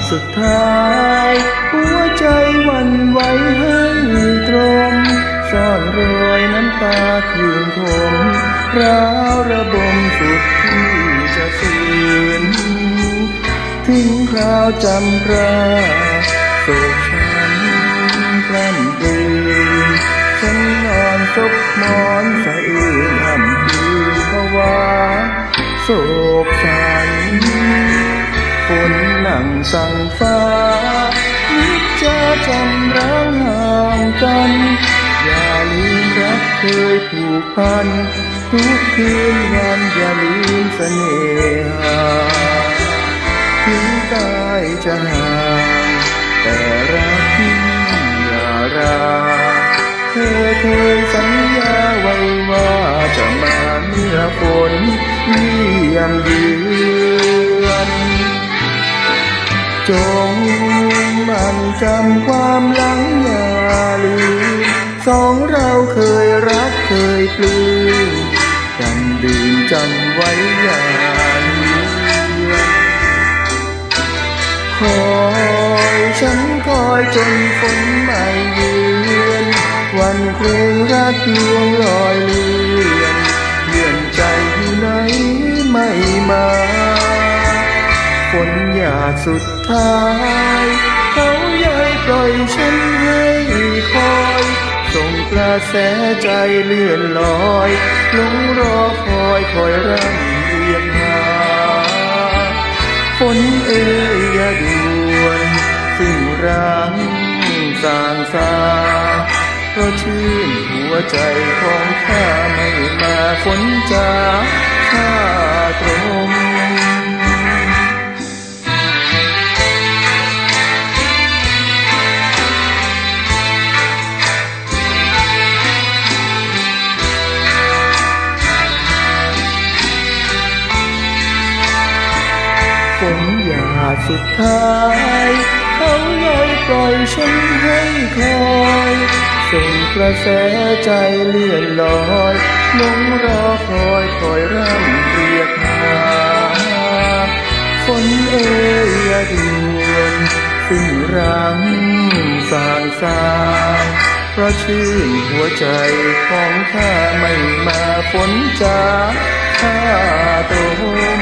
ดสุดท้าย หัวใจวันไหวให้ตรมซ่อนรอยน้ำตาคืนคมร้าวระบมสุดที่จะฝืนทิ้งคราวจำราโศกช้ำกล้ำกลืนฉันนอนซบหมอนสะอื้นทำคืนภาวะโศกสันฝ นหนังสั่งฟ้าวิจาจำร้างห่างกัน อย่าลืมรักเคยผูกพัน ทุกคืนวันอย่าลืมเสน่หาถึงกายจะห่างแต่รักอย่าราเธอเคยสัญญาไว้ว่าจะมาเมื่อฝนเยี่ยมเจงมันจำความหลังอย่าลืมสองเราเคยรักเคยปลื้มจำดื่มจำไว้อย่าลืมคอยฉันคอยจนฝนไม่เยือน วันเพลงรักลวงลอยเลือนเลื่อนใจอยู่ไหนไม่มาฝนาสุดท้าย เขาย้ายปล่อยฉันให้คอยส่งกระแสใจเลื่อนลอยหลงรอคอยคอยร่ำเรียกหาฝนเอ่ยอย่าด่วนซึ่งรังสางสาเพราะชื่นหัวใจของข้าไม่มาฝนจาข้า ฝนหยาสุดท้าย เขาย้อยปล่อยฉันให้คอยส่งกระแสใจเลื่อนลอยลงรอคอยคอยร่ำเรียกหาฝนเอ่ยด่วนซึ่งรังสางสางเพราะชื่นหัวใจของข้าไม่มาฝนจาข้าตรม